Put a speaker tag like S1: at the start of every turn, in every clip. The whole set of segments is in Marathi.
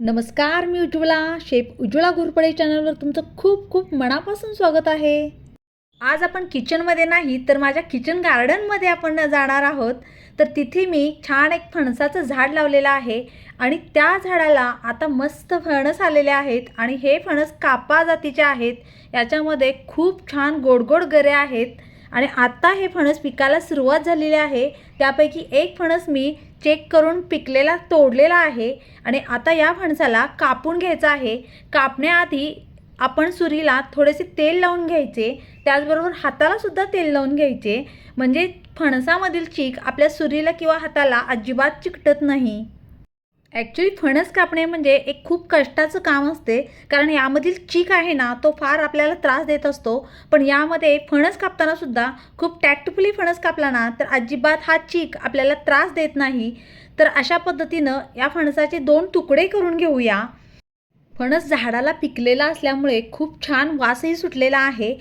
S1: नमस्कार मी उज्ज्वला. शेफ उज्ज्वला घोरपडे चॅनलवर तुमचं खूप खूप मनापासून स्वागत आहे. आज आपण किचनमध्ये नाही तर माझ्या किचन गार्डनमध्ये आपण जाणार आहोत. तर तिथे मी छान एक फणसाचं झाड लावलेलं आहे आणि त्या झाडाला आता मस्त फणस आलेले आहेत आणि हे फणस कापा जातीचे आहेत. याच्यामध्ये खूप छान गोड गोड गरे आहेत. आणि आत्ता हे फणस पिकाला सुरुवात झालेली आहे. त्यापैकी एक फणस मी चेक करून पिकलेला तोडलेला आहे आणि आता या फणसाला कापून घ्यायचं आहे. कापण्याआधी आपण सुरीला थोडेसे तेल लावून घ्यायचे. त्याचबरोबर हातालासुद्धा तेल लावून घ्यायचे. म्हणजे फणसामधील चीक आपल्या सुरीला किंवा हाताला अजिबात चिकटत नाही. ॲक्च्युली फणस कापणे म्हणजे एक खूप कष्टाचं काम असते. कारण यामधील चीक आहे ना तो फार आपल्याला त्रास देत असतो. पण यामध्ये फणस कापताना सुद्धा खूप टॅक्टफुली फणस कापला ना तर अजिबात हा चीक आपल्याला त्रास देत नाही. तर अशा पद्धतीनं या फणसाचे दोन तुकडे करून घेऊया. फणस झाडाला पिकलेला असल्यामुळे खूप छान वासही सुटलेला आहे.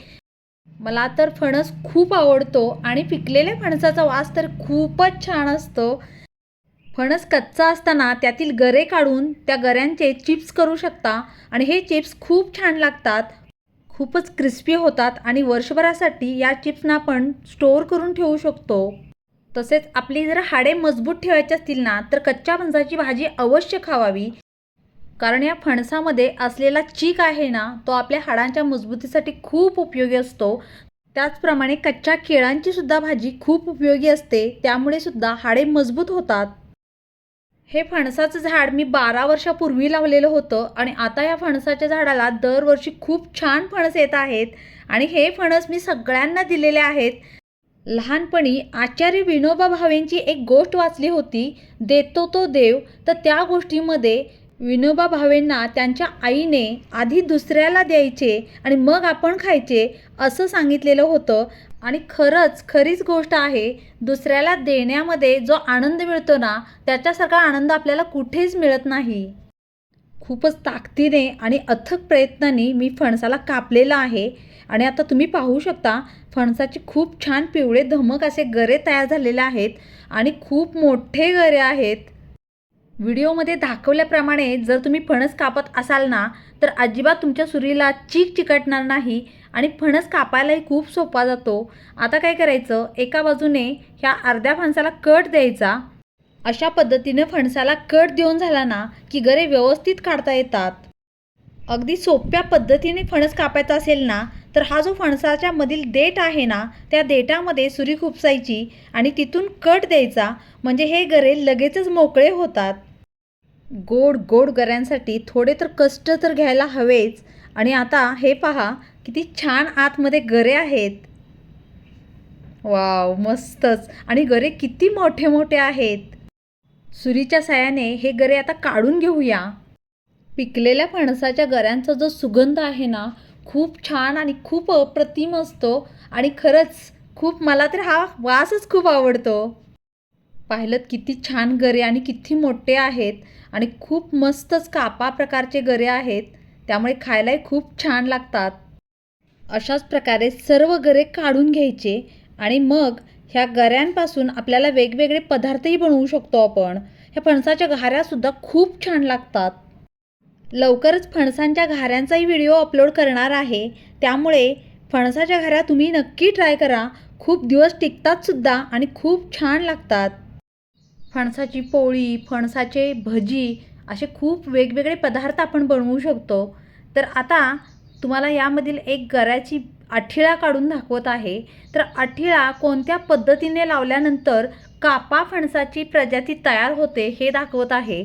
S1: मला तर फणस खूप आवडतो आणि पिकलेल्या फणसाचा वास तर खूपच छान असतो. फणस कच्चा असताना त्यातील गरे काढून त्या गऱ्यांचे चिप्स करू शकता. आणि हे चिप्स खूप छान लागतात. खूपच क्रिस्पी होतात आणि वर्षभरासाठी या चिप्सना आपण स्टोअर करून ठेवू शकतो. तसेच आपली जर हाडे मजबूत ठेवायचे असतील ना तर कच्च्या फणसाची भाजी अवश्य खावावी. कारण या फणसामध्ये असलेला चीक आहे ना तो आपल्या हाडांच्या मजबूतीसाठी खूप उपयोगी असतो. त्याचप्रमाणे कच्च्या केळांची सुद्धा भाजी खूप उपयोगी असते. त्यामुळे सुद्धा हाडे मजबूत होतात. हे फणसाचं झाड मी बारा वर्षापूर्वी लावलेलं होतं आणि आता या फणसाच्या झाडाला दरवर्षी खूप छान फणस येत आहेत आणि हे फणस मी सगळ्यांना दिलेले आहेत. लहानपणी आचार्य विनोबा भावेंची एक गोष्ट वाचली होती देतो तो देव. तर त्या गोष्टीमध्ये विनोबा भावेंना त्यांच्या आईने आधी दुसऱ्याला द्यायचे आणि मग आपण खायचे असं सांगितलेलं होतं. आणि खरंच खरीच गोष्ट आहे दुसऱ्याला देण्यामध्ये जो आनंद मिळतो ना त्याच्यासारखा आनंद आपल्याला कुठेच मिळत नाही. खूपच ताकदीने आणि अथक प्रयत्नांनी मी फणसाला कापलेला आहे आणि आता तुम्ही पाहू शकता फणसाचे खूप छान पिवळे धमक असे गरे तयार झालेले आहेत आणि खूप मोठे गरे आहेत. व्हिडिओमध्ये दाखवल्याप्रमाणे जर तुम्ही फणस कापत असाल ना तर अजिबात तुमच्या सुरीला चीक चिकटणार नाही आणि फणस कापायलाही खूप सोपा जातो. आता काय करायचं? एका बाजूने ह्या अर्ध्या फणसाला कट द्यायचा. अशा पद्धतीने फणसाला कट देऊन झाला ना की गरे व्यवस्थित काढता येतात. अगदी सोप्या पद्धतीने फणस कापायचा असेल ना तर हा जो फणसाच्या मधील देठ आहे ना त्या देठामध्ये सुरी खुपसायची आणि तिथून कट द्यायचा. म्हणजे हे गरे लगेचच मोकळे होतात. गोड गोड गऱ्यांसाठी थोडे तर कष्ट तर घ्यायला हवेच. आणि आता हे पहा किती छान आतमध्ये गरे आहेत. वाव मस्तच. आणि गरे किती मोठे मोठे आहेत. सुरीच्या सायाने हे गरे आता काढून घेऊया. पिकलेल्या फणसाच्या गऱ्यांचा जो सुगंध आहे ना खूप छान आणि खूप अप्रतिम असतो. आणि खरंच खूप मला तर हा वासच खूप आवडतो. पाहिलं किती छान गरे आणि किती मोठे आहेत. आणि खूप मस्तच कापा प्रकारचे गरे आहेत. त्यामुळे खायलाही खूप छान लागतात. अशाच प्रकारे सर्व गरे काढून घ्यायचे आणि मग ह्या गऱ्यांपासून आपल्याला वेगवेगळे पदार्थही बनवू शकतो आपण. ह्या फणसाच्या घाऱ्यासुद्धा खूप छान लागतात. लवकरच फणसांच्या घाऱ्यांचाही व्हिडिओ अपलोड करणार आहे. त्यामुळे फणसाच्या घाऱ्या तुम्ही नक्की ट्राय करा. खूप दिवस टिकतात सुद्धा आणि खूप छान लागतात. फणसाची पोळी फणसाचे भजी असे खूप वेगवेगळे पदार्थ आपण बनवू शकतो. तर आता तुम्हाला यामधील एक गऱ्याची आठिळा काढून दाखवत आहे. तर आठिळा कोणत्या पद्धतीने लावल्यानंतर कापा फणसाची प्रजाती तयार होते हे दाखवत आहे.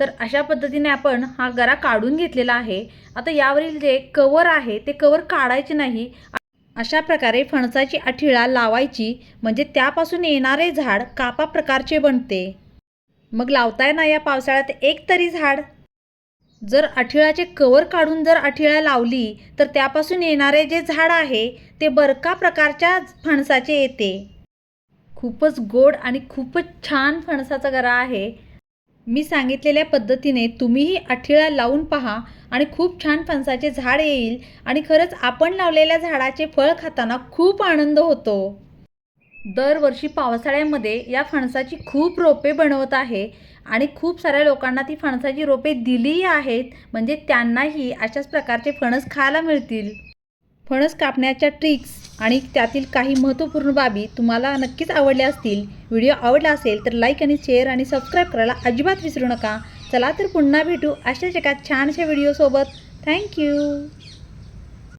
S1: तर अशा पद्धतीने आपण हा गरा काढून घेतलेला आहे. आता यावरील जे कवर आहे ते कवर काढायचे नाही. अशा प्रकारे फणसाची आठिळा लावायची म्हणजे त्यापासून येणारे झाड कापा प्रकारचे बनते. मग लावताय ना या पावसाळ्यात एक तरी झाड? जर आठिळाचे कवर काढून जर आठिळा लावली तर त्यापासून येणारे जे झाड आहे ते बरका प्रकारच्या फणसाचे येते. खूपच गोड आणि खूपच छान फणसाचा गरा आहे. मी सांगितलेल्या पद्धतीने तुम्हीही आठिळा लावून पहा आणि खूप छान फणसाचे झाड येईल आणि खरंच आपण लावलेल्या झाडाचे फळ खाताना खूप आनंद होतो. दरवर्षी पावसाळ्यामध्ये या फणसाची खूप रोपे बनवत आहे. आणि खूप साऱ्या लोकांना ती फणसाची रोपे दिलीही आहेत. म्हणजे त्यांनाही अशाच प्रकारचे फणस खायला मिळतील. फणस कापण्याच्या ट्रिक्स आणि त्यातील काही महत्त्वपूर्ण बाबी तुम्हाला नक्कीच आवडल्या असतील. व्हिडिओ आवडला असेल तर लाईक आणि शेअर आणि सबस्क्राईब करायला अजिबात विसरू नका. चला तर पुन्हा भेटू अशाच एका छानशा व्हिडिओसोबत थँक्यू